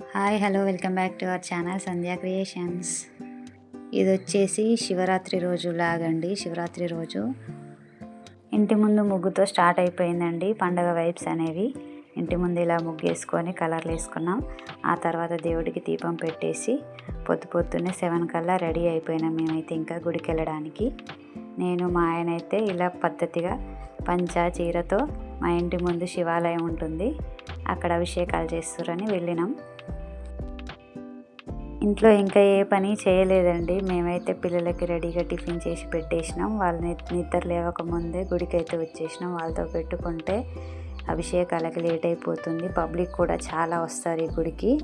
Hi hello welcome back to our channel Sandhya creations. ఇది వచ్చేసి శివరాత్రి రోజు లాగండి. శివరాత్రి రోజు ఇంటి ముందు ముగ్గుతో స్టార్ట్ అయిపోయిందండి పండగ వైబ్స్ అనేవి. ఇంటి ముందు ఇలా ముగ్గు వేసుకొని కలర్లు వేసుకున్నాం. ఆ తర్వాత దేవుడికి దీపం పెట్టేసి పొద్దు పొద్దున్నే సెవెన్ కల్లా రెడీ అయిపోయినాం మేమైతే ఇంకా గుడికి వెళ్ళడానికి నేను మా ఆయన అయితే ఇలా పద్ధతిగా పంచా చీరతో మా ఇంటి ముందు శివాలయం ఉంటుంది. అక్కడ అభిషేకాలు చేస్తారని వెళ్ళినాం. ఇంట్లో ఇంకా ఏ పని చేయలేదండి. మేమైతే పిల్లలకి రెడీగా టిఫిన్ చేసి పెట్టేసినాం. వాళ్ళు నిద్ర లేవక ముందే గుడికి అయితే వచ్చేసినాం. వాళ్ళతో పెట్టుకుంటే అభిషేకాలకి లేట్ అయిపోతుంది. పబ్లిక్ కూడా చాలా వస్తారు ఈ గుడికి.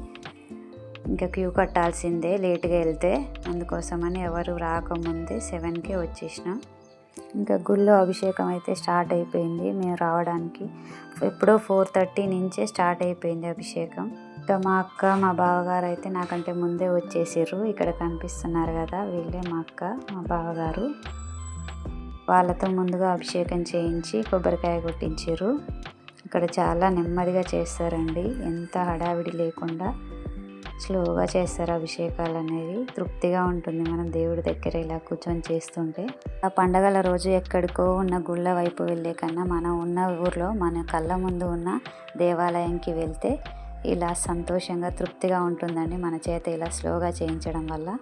ఇంకా క్యూ కట్టాల్సిందే లేట్గా వెళ్తే. అందుకోసమని ఎవరు రాకముందే సెవెన్కే వచ్చేసినాం. ఇంకా గుళ్ళో అభిషేకం అయితే స్టార్ట్ అయిపోయింది మేము రావడానికి. ఎప్పుడో ఫోర్ థర్టీ నుంచే స్టార్ట్ అయిపోయింది అభిషేకం. ఇంకా మా అక్క మా బావగారు అయితే నాకంటే ముందే వచ్చేసారు ఇక్కడ కనిపిస్తున్నారు కదా వీళ్ళే మా అక్క మా బావగారు. వాళ్ళతో ముందుగా అభిషేకం చేయించి కొబ్బరికాయ కొట్టించారు ఇక్కడ చాలా నెమ్మదిగా చేస్తారండి. ఎంత హడావిడి లేకుండా. స్లోగా చేస్తారు అభిషేకాలు అనేది. తృప్తిగా ఉంటుంది మనం దేవుడి దగ్గర ఇలా కూర్చొని చేస్తుంటే. ఆ పండగల రోజు ఎక్కడికో ఉన్న గుళ్ళ వైపు వెళ్ళే కన్నా మనం ఉన్న ఊర్లో మన కళ్ళ ముందు ఉన్న దేవాలయంకి వెళ్తే ఇలా సంతోషంగా తృప్తిగా ఉంటుందండి మన చేత ఇలా స్లోగా చేయించడం వల్ల.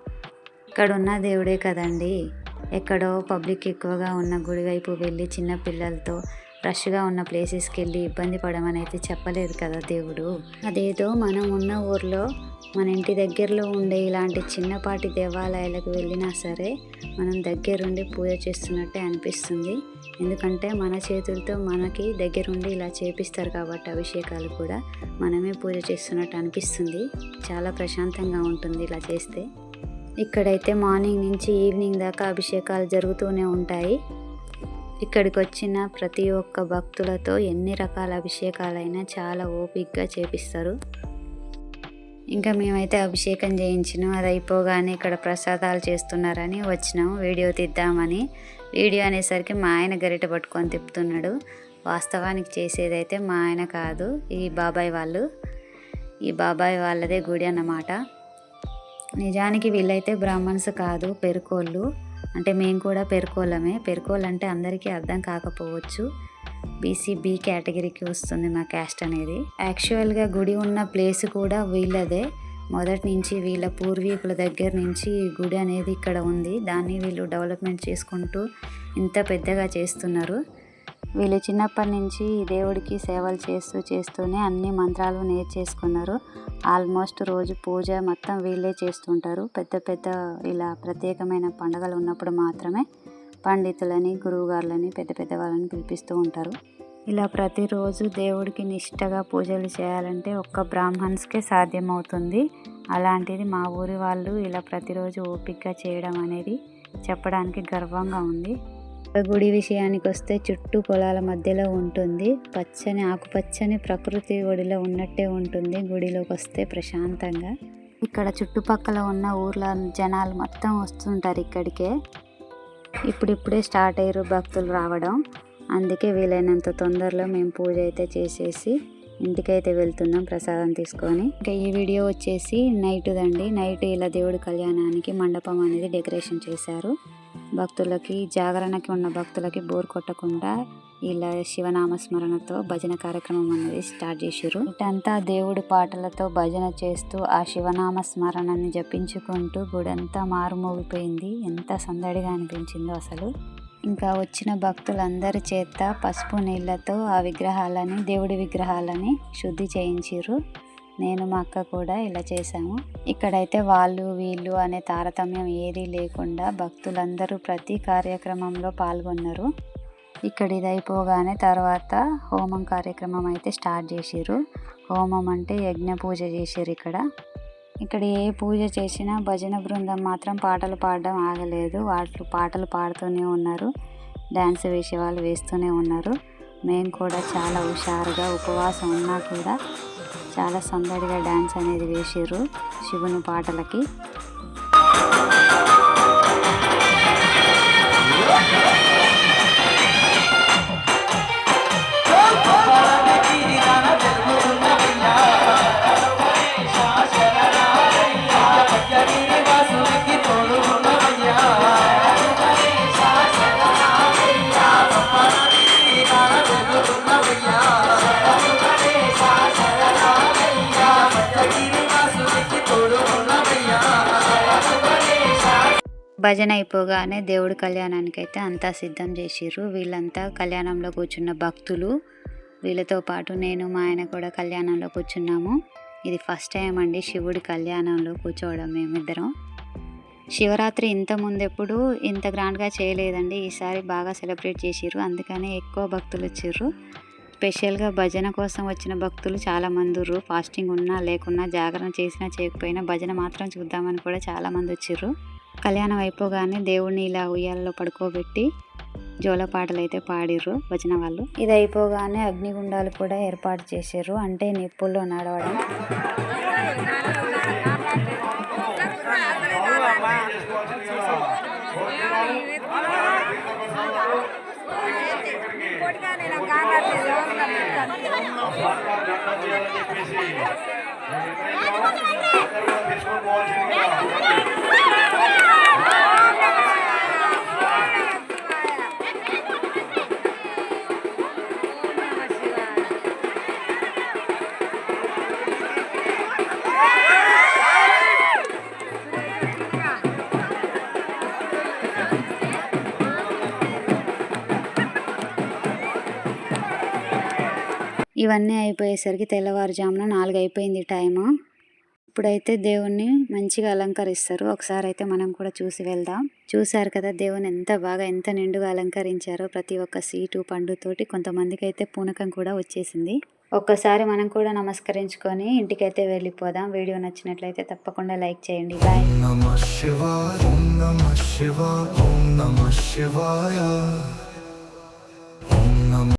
ఇక్కడున్న దేవుడే కదండి. ఎక్కడో పబ్లిక్ ఎక్కువగా ఉన్న గుడి వైపు వెళ్ళి చిన్నపిల్లలతో రష్గా ఉన్న ప్లేసెస్కి వెళ్ళి ఇబ్బంది పడమని అయితే చెప్పలేదు కదా దేవుడు. అదేదో మనం ఉన్న ఊర్లో మన ఇంటి దగ్గరలో ఉండే ఇలాంటి చిన్నపాటి దేవాలయాలకు వెళ్ళినా సరే మనం దగ్గరుండి పూజ చేస్తున్నట్టే అనిపిస్తుంది. ఎందుకంటే మన చేతులతో మనకి దగ్గరుండి ఇలా చేపిస్తారు కాబట్టి అభిషేకాలు కూడా మనమే పూజ చేస్తున్నట్టు అనిపిస్తుంది. చాలా ప్రశాంతంగా ఉంటుంది ఇలా చేస్తే. ఇక్కడైతే మార్నింగ్ నుంచి ఈవినింగ్ దాకా అభిషేకాలు జరుగుతూనే ఉంటాయి. ఇక్కడికి వచ్చిన ప్రతి ఒక్క భక్తులతో ఎన్ని రకాల అభిషేకాలైనా చాలా ఓపిక్గా చేపిస్తారు. ఇంకా మేమైతే అభిషేకం చేయించినాం. అది అయిపోగానే ఇక్కడ ప్రసాదాలు చేస్తున్నారని వచ్చినాం. వీడియో తీద్దామని. వీడియో అనేసరికి మా ఆయన గరిట పట్టుకొని తిప్పుతున్నాడు. వాస్తవానికి చేసేదైతే మా ఆయన కాదు ఈ బాబాయ్ వాళ్ళు. ఈ బాబాయ్ వాళ్ళదే గుడి అన్నమాట. నిజానికి వీళ్ళైతే బ్రాహ్మణ్స్ కాదు పెరుకోళ్ళు. అంటే మేము కూడా పెరుకోళ్ళమే. పెరుకోళ్ళు అందరికీ అర్థం కాకపోవచ్చు. బీసీ బి కేటగిరీకి వస్తుంది మా క్యాస్ట్ అనేది. యాక్చువల్గా గుడి ఉన్న ప్లేస్ కూడా వీళ్ళదే. మొదటి నుంచి వీళ్ళ పూర్వీకుల దగ్గర నుంచి గుడి అనేది ఇక్కడ ఉంది. దాన్ని వీళ్ళు డెవలప్మెంట్ చేసుకుంటూ ఇంత పెద్దగా చేస్తున్నారు. వీళ్ళు చిన్నప్పటి నుంచి దేవుడికి సేవలు చేస్తూ చేస్తూనే అన్ని మంత్రాలు నేర్చేసుకున్నారు. ఆల్మోస్ట్ రోజు పూజ మొత్తం వీళ్ళే చేస్తుంటారు. పెద్ద పెద్ద ఇలా ప్రత్యేకమైన పండుగలు ఉన్నప్పుడు మాత్రమే పండితులని గురువుగారులని పెద్ద పెద్ద వాళ్ళని పిలిపిస్తూ ఉంటారు. ఇలా ప్రతిరోజు దేవుడికి నిష్టగా పూజలు చేయాలంటే ఒక్క బ్రాహ్మణ్స్కే సాధ్యమవుతుంది. అలాంటిది మా ఊరి వాళ్ళు ఇలా ప్రతిరోజు ఓపికగా చేయడం అనేది చెప్పడానికి గర్వంగా ఉంది. గుడి విషయానికి వస్తే చుట్టూ పొలాల మధ్యలో ఉంటుంది. పచ్చని ఆకుపచ్చని ప్రకృతి ఒడిలో ఉన్నట్టే ఉంటుంది గుడిలోకి వస్తే ప్రశాంతంగా. ఇక్కడ చుట్టుపక్కల ఉన్న ఊర్ల జనాలు మొత్తం వస్తుంటారు ఇక్కడికే. ఇప్పుడిప్పుడే స్టార్ట్ అయ్యారు భక్తులు రావడం. అందుకే వీలైనంత తొందరలో మేము పూజ అయితే చేసేసి ఇంటికైతే వెళ్తున్నాం ప్రసాదం తీసుకొని. ఇంకా ఈ వీడియో వచ్చేసి నైట్ దండి నైట్ ఇలా దేవుడి కళ్యాణానికి మండపం అనేది డెకరేషన్ చేశారు. భక్తులకి జాగరణకి ఉన్న భక్తులకి బోర్ కొట్టకుండా ఇలా శివనామ స్మరణతో భజన కార్యక్రమం అనేది స్టార్ట్ చేశారు ఇటంతా దేవుడి పాటలతో భజన చేస్తూ ఆ శివనామ స్మరణని జపించుకుంటూ గుడంతా మారుమోగిపోయింది. ఎంత సందడిగా అనిపించిందో అసలు. ఇంకా వచ్చిన భక్తులందరి చేత పసుపు నీళ్ళతో ఆ విగ్రహాలని దేవుడి విగ్రహాలని శుద్ధి చేయించారు నేను మా అక్క కూడా ఇలా చేశాము. ఇక్కడైతే వాళ్ళు వీళ్ళు అనే తారతమ్యం ఏదీ లేకుండా భక్తులందరూ ప్రతి కార్యక్రమంలో పాల్గొన్నారు. ఇక్కడ ఇది అయిపోగానే తర్వాత హోమం కార్యక్రమం అయితే స్టార్ట్ చేసిర్రు. హోమం అంటే యజ్ఞ పూజ చేసారు ఇక్కడ. ఇక్కడ ఏ పూజ చేసినా భజన బృందం మాత్రం పాటలు పాడడం ఆగలేదు. వాళ్ళు పాటలు పాడుతూనే ఉన్నారు. డ్యాన్స్ వేసే వాళ్ళు వేస్తూనే ఉన్నారు. మేము కూడా చాలా హుషారుగా ఉపవాసం ఉన్నా కూడా చాలా సందడిగా డ్యాన్స్ అనేది వేసారు శివుని పాటలకి Yeah. భజన అయిపోగానే దేవుడి కళ్యాణానికి అయితే అంతా సిద్ధం చేసిర్రు. వీళ్ళంతా కళ్యాణంలో కూర్చున్న భక్తులు. వీళ్ళతో పాటు నేను మా ఆయన కూడా కళ్యాణంలో కూర్చున్నాము. ఇది ఫస్ట్ టైం అండి శివుడి కళ్యాణంలో కూర్చోవడం మేమిద్దరం. శివరాత్రి ఇంత ముందెప్పుడు ఇంత గ్రాండ్గా చేయలేదండి. ఈసారి బాగా సెలబ్రేట్ చేసిర్రు. అందుకనే ఎక్కువ భక్తులు వచ్చిర్రు. స్పెషల్గా భజన కోసం వచ్చిన భక్తులు చాలామంది ఉర్రు. ఫాస్టింగ్ ఉన్నా లేకున్నా జాగరణ చేసినా చేయకపోయినా భజన మాత్రం చూద్దామని కూడా చాలామంది వచ్చిర్రు. కళ్యాణం అయిపోగానే దేవుడిని ఇలా ఉయ్యాలలో పడుకోబెట్టి జోల పాటలు అయితే పాడిర్రు వచ్చిన వాళ్ళు ఇది అయిపోగానే అగ్నిగుండాలు కూడా ఏర్పాటు చేశారు అంటే నిప్పుల్లో నడవడం ఇవన్నీ అయిపోయేసరికి తెల్లవారుజామున నాలుగు అయిపోయింది టైము. ఇప్పుడైతే దేవుణ్ణి మంచిగా అలంకరిస్తారు. ఒకసారి అయితే మనం కూడా చూసి వెళ్దాం. చూశారు కదా దేవుని ఎంత బాగా ఎంత నిండుగా అలంకరించారో ప్రతి ఒక్క సీటు పండుతోటి కొంతమందికి అయితే పూనకం కూడా వచ్చేసింది. ఒక్కసారి మనం కూడా నమస్కరించుకొని ఇంటికైతే వెళ్ళిపోదాం. వీడియో నచ్చినట్లయితే తప్పకుండా లైక్ చేయండి. బాయ్. Namah